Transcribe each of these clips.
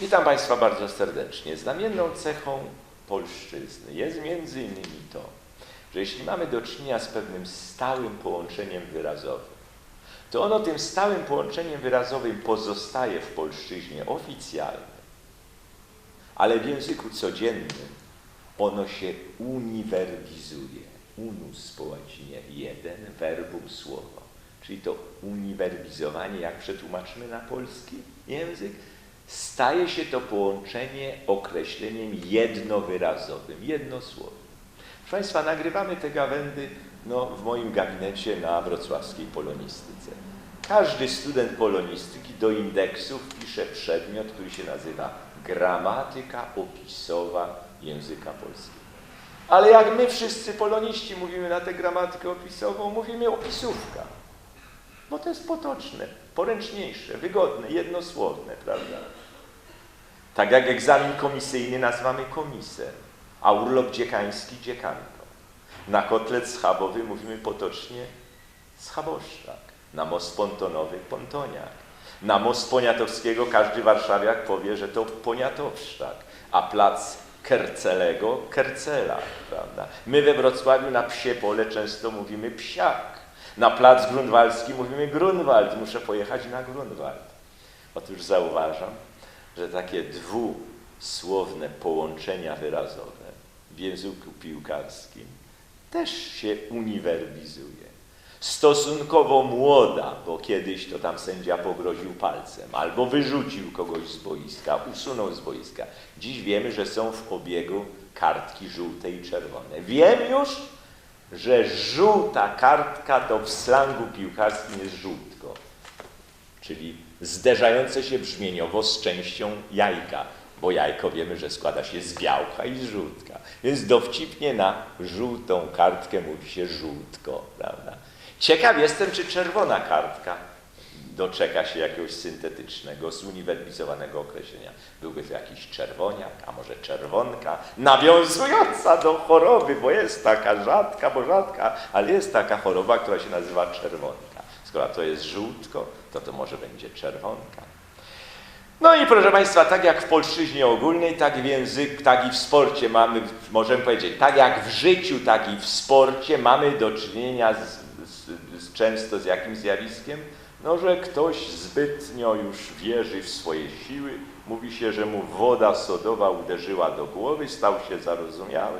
Witam Państwa bardzo serdecznie. Znamienną cechą polszczyzny jest między innymi to, że jeśli mamy do czynienia z pewnym stałym połączeniem wyrazowym, to ono tym stałym połączeniem wyrazowym pozostaje w polszczyźnie oficjalnym, ale w języku codziennym ono się uniwerbizuje. Unus po łacinie jeden, verbum słowo. Czyli to uniwerbizowanie, jak przetłumaczymy na polski język, staje się to połączenie określeniem jednowyrazowym, jednosłownym. Proszę Państwa, nagrywamy te gawędy no, w moim gabinecie na wrocławskiej polonistyce. Każdy student polonistyki do indeksów pisze przedmiot, który się nazywa gramatyka opisowa języka polskiego. Ale jak my wszyscy poloniści mówimy na tę gramatykę opisową, mówimy opisówka. Bo to jest potoczne, poręczniejsze, wygodne, jednosłowne, prawda? Tak jak egzamin komisyjny nazywamy komisem, a urlop dziekański dziekanką. Na kotlet schabowy mówimy potocznie schaboszczak, na most pontonowy pontoniak. Na most Poniatowskiego każdy warszawiak powie, że to poniatowszczak, a plac Kercelego Kercelak, prawda? My we Wrocławiu na psie pole często mówimy psiak. Na plac grunwaldzki mówimy Grunwald, muszę pojechać na Grunwald. Otóż zauważam, że takie dwusłowne połączenia wyrazowe w języku piłkarskim też się uniwerbizuje. Stosunkowo młoda, bo kiedyś to tam sędzia pogroził palcem, albo wyrzucił kogoś z boiska, usunął z boiska. Dziś wiemy, że są w obiegu kartki żółte i czerwone. Wiem już, że żółta kartka to w slangu piłkarskim jest żółtko, czyli zderzające się brzmieniowo z częścią jajka, bo jajko wiemy, że składa się z białka i z żółtka. Więc dowcipnie na żółtą kartkę mówi się żółtko, prawda? Ciekaw jestem, czy czerwona kartka doczeka się jakiegoś syntetycznego, zuniwerbizowanego określenia. Byłby to jakiś czerwoniak, a może czerwonka, nawiązująca do choroby, bo jest taka rzadka, bo rzadka, ale jest taka choroba, która się nazywa czerwonka. Skoro to jest żółtko, to to może będzie czerwonka. No i proszę Państwa, tak jak w polszczyźnie ogólnej, tak w języku, tak i w sporcie mamy, możemy powiedzieć, tak jak w życiu, tak i w sporcie mamy do czynienia z, często z jakim zjawiskiem? No, że ktoś zbytnio już wierzy w swoje siły, mówi się, że mu woda sodowa uderzyła do głowy, stał się zarozumiały.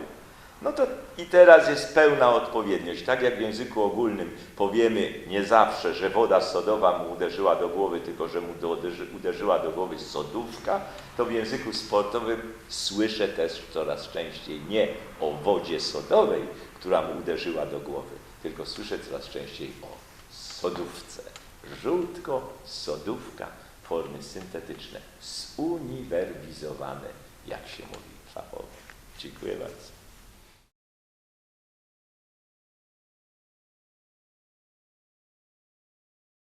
No to i teraz jest pełna odpowiedniość. Tak jak w języku ogólnym powiemy nie zawsze, że woda sodowa mu uderzyła do głowy, tylko że mu do, uderzyła do głowy sodówka, to w języku sportowym słyszę też coraz częściej nie o wodzie sodowej, która mu uderzyła do głowy, tylko słyszę coraz częściej o sodówce. Żółtko, sodówka, formy syntetyczne, zuniwerbizowane, jak się mówi fachowo. Dziękuję bardzo.